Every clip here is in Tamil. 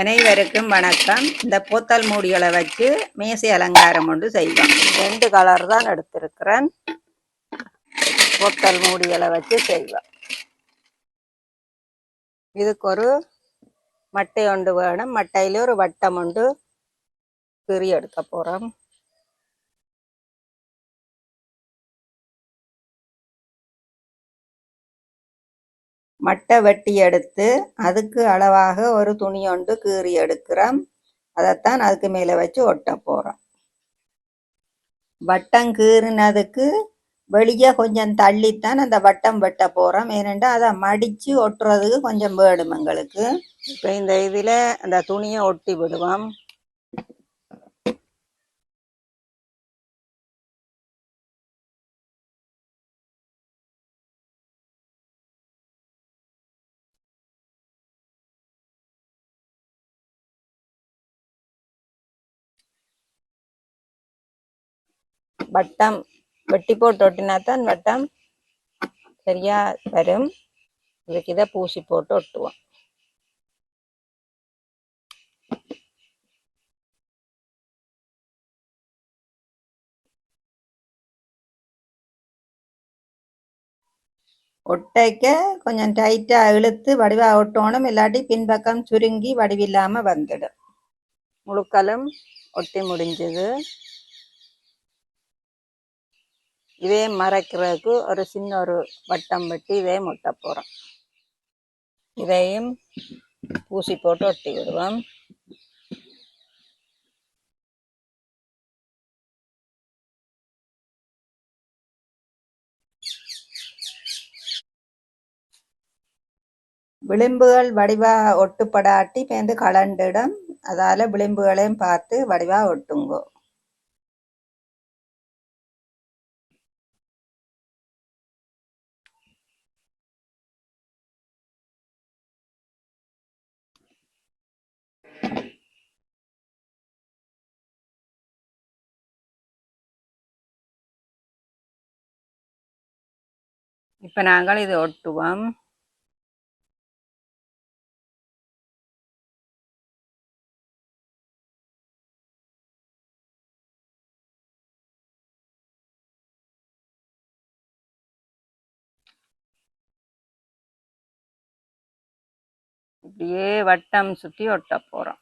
அனைவருக்கும் வணக்கம். இந்த போத்தல் மூடிகளை வச்சு மேசை அலங்காரம் ஒன்று செய்வோம். ரெண்டு கலர் தான் எடுத்திருக்கிறேன். போத்தல் மூடிகளை வச்சு செய்வோம். இதுக்கு ஒரு மட்டை ஒன்று வேணும். மட்டையில ஒரு வட்டம் ஒன்று பிரி எடுக்க போறோம். மட்டை வெட்டி எடுத்து அதுக்கு அளவாக ஒரு துணி ஒன்று கீறி எடுக்கிறோம். அதைத்தான் அதுக்கு மேலே வச்சு ஒட்ட போகிறோம் வட்டம் கீறினதுக்கு வெளியே கொஞ்சம் தள்ளித்தான் அந்த வட்டம் வெட்ட போகிறோம் ஏனென்றால் அதை மடித்து ஒட்டுறதுக்கு கொஞ்சம் வேடும் எங்களுக்கு இப்போ இந்த இதில் அந்த துணியை ஒட்டி விடுவோம். வட்டம் வெட்டி போட்டு ஒட்டினாதான் வட்டம் சரியா வரும். இதுக்கு இதை பூசி போட்டு ஒட்டுவோம். ஒட்டைக்க கொஞ்சம் டைட்டாக இழுத்து வடிவாக ஒட்டணும். இல்லாட்டி பின்பக்கம் சுருங்கி வடிவில்லாமல் வந்துடும். முழுக்கலும் ஒட்டி முடிஞ்சது. இதே மறைக்கிறதுக்கு ஒரு சின்ன ஒரு வட்டம் வெட்டி இதே முட்டை போகிறோம் இதையும் பூசி போட்டு ஒட்டி விடுவோம். விளிம்புகள் வடிவா ஒட்டுப்படாட்டி பேந்து கலண்டிடும். அதால விளிம்புகளையும் பார்த்து வடிவா ஒட்டுங்கோ. இப்ப நாங்கள் இதை ஒட்டுவோம். இப்படியே வட்டம் சுத்தி ஒட்ட போறோம்.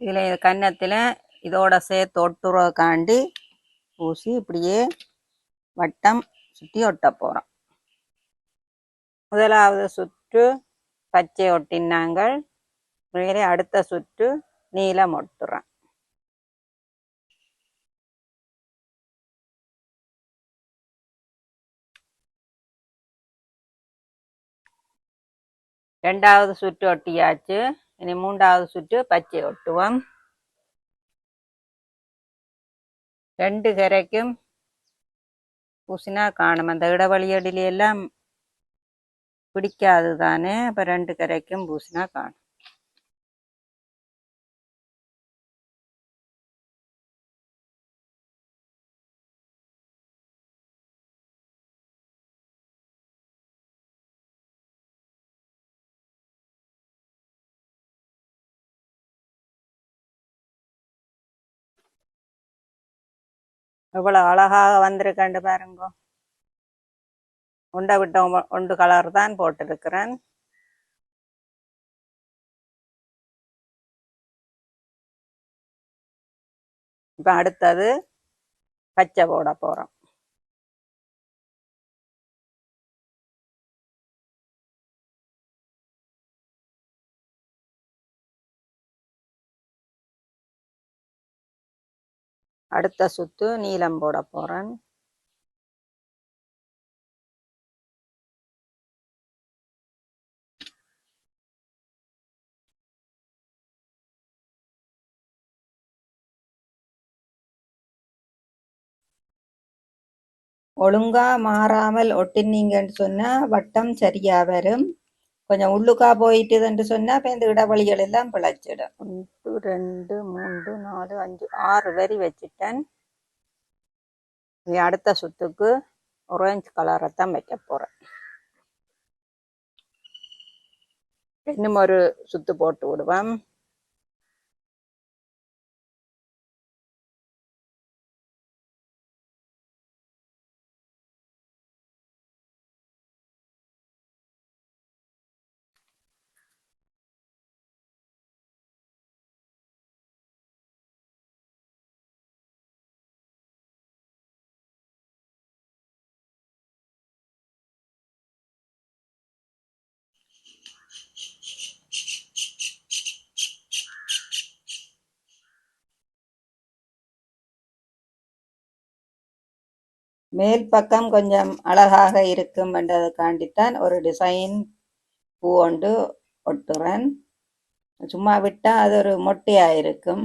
இதில் கன்னத்தில் இதோட சேர்த்து ஒட்டுறதுக்காண்டி பூசி இப்படியே வட்டம் சுற்றி ஒட்ட போறோம். முதலாவது சுற்று பச்சை ஒட்டினாங்கள் மேலே அடுத்த சுற்று நீலம் ஒட்டுறோம். ரெண்டாவது சுற்று ஒட்டியாச்சு. இனி மூன்றாவது சுற்று பச்சை ஒட்டுவோம். ரெண்டு கரைக்கும் பூசினா காணும். அந்த இடைவெளியடில எல்லாம் பிடிக்காது தானே அப்போ ரெண்டு கரைக்கும் பூசினா காணும். எவ்வளவு அழகாக வந்திருக்கண்டு பாருங்க. உண்டை விட்ட ஒன்று கலர் தான் போட்டிருக்கிறேன். இப்ப அடுத்தது பச்சை போட போறோம். அடுத்த சுத்து நீளம் போட போகிறேன் ஒழுங்கா மாறாமல் ஒட்டினீங்கன்னு சொன்னா வட்டம் சரியா வரும். கொஞ்சம் உள்ளுக்கா போயிட்டுதுன்னு சொன்னா இப்ப இந்த இடவழிகள் எல்லாம் பிழைச்சிடும். ஒன்று ரெண்டு மூன்று நாலு அஞ்சு ஆறு வரி வச்சுட்டேன். நீ அடுத்த சுத்துக்கு ஆரஞ்சு கலரை தான் வைக்க போறேன். இன்னும் ஒரு சுத்து போட்டு விடுவேன். மேல் பக்கம் கொஞ்சம் அழகாக இருக்கும் என்றதுக்காண்டித்தான் ஒரு டிசைன் பூ ஒன்று ஒட்டுறேன். சும்மா விட்டால் அது ஒரு மொட்டையா இருக்கும்.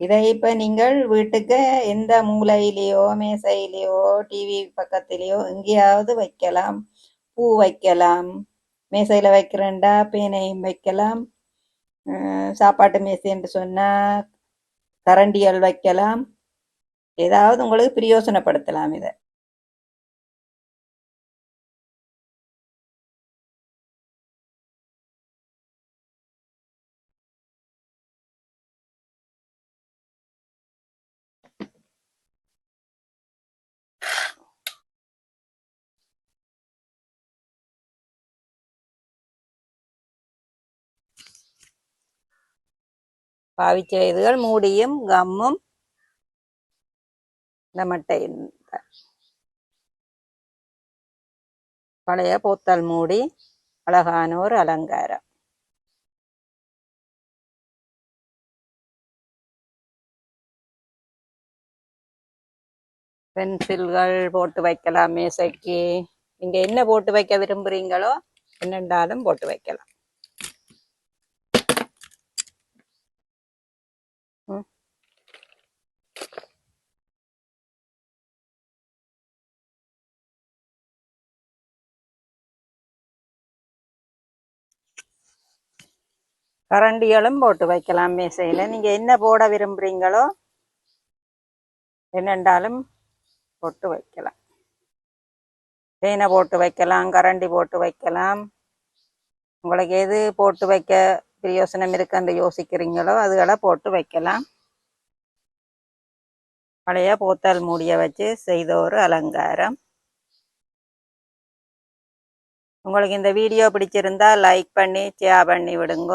இதை இப்ப நீங்கள் வீட்டுக்கு எந்த மூலையிலேயோ மேசையிலேயோ டிவி பக்கத்திலேயோ எங்கேயாவது வைக்கலாம். பூ வைக்கலாம். மேசையில வைக்கிறேன்டா பேனையும் வைக்கலாம். சாப்பாட்டு மேசை என்று சொன்னா கரண்டிகள் வைக்கலாம். ஏதாவது உங்களுக்கு பிரயோசனப்படுத்தலாம் இதை. பாவிச்ச இதுகள் மூடியும் கம்மும் இந்த மட்டையும் பழைய பூத்தல் மூடி அழகானோர் அலங்காரம். பென்சில்கள் போட்டு வைக்கலாம் மேசைக்கு. நீங்க என்ன போட்டு வைக்க விரும்புறீங்களோ என்னென்றாலும் போட்டு வைக்கலாம். கரண்டிகளும் போட்டு வைக்கலாம் மேசையில். நீங்க என்ன போட விரும்புறீங்களோ என்னென்றாலும் போட்டு வைக்கலாம். தேனை போட்டு வைக்கலாம் கரண்டி போட்டு வைக்கலாம். உங்களுக்கு எது போட்டு வைக்க பிரயோசனம் இருக்குன்னு யோசிக்கிறீங்களோ அதுகளை போட்டு வைக்கலாம். பழைய போத்தல் மூடிய வச்சு செய்த ஒரு அலங்காரம். உங்களுக்கு இந்த வீடியோ பிடிச்சிருந்தா லைக் பண்ணி ஷேர் பண்ணி விடுங்க.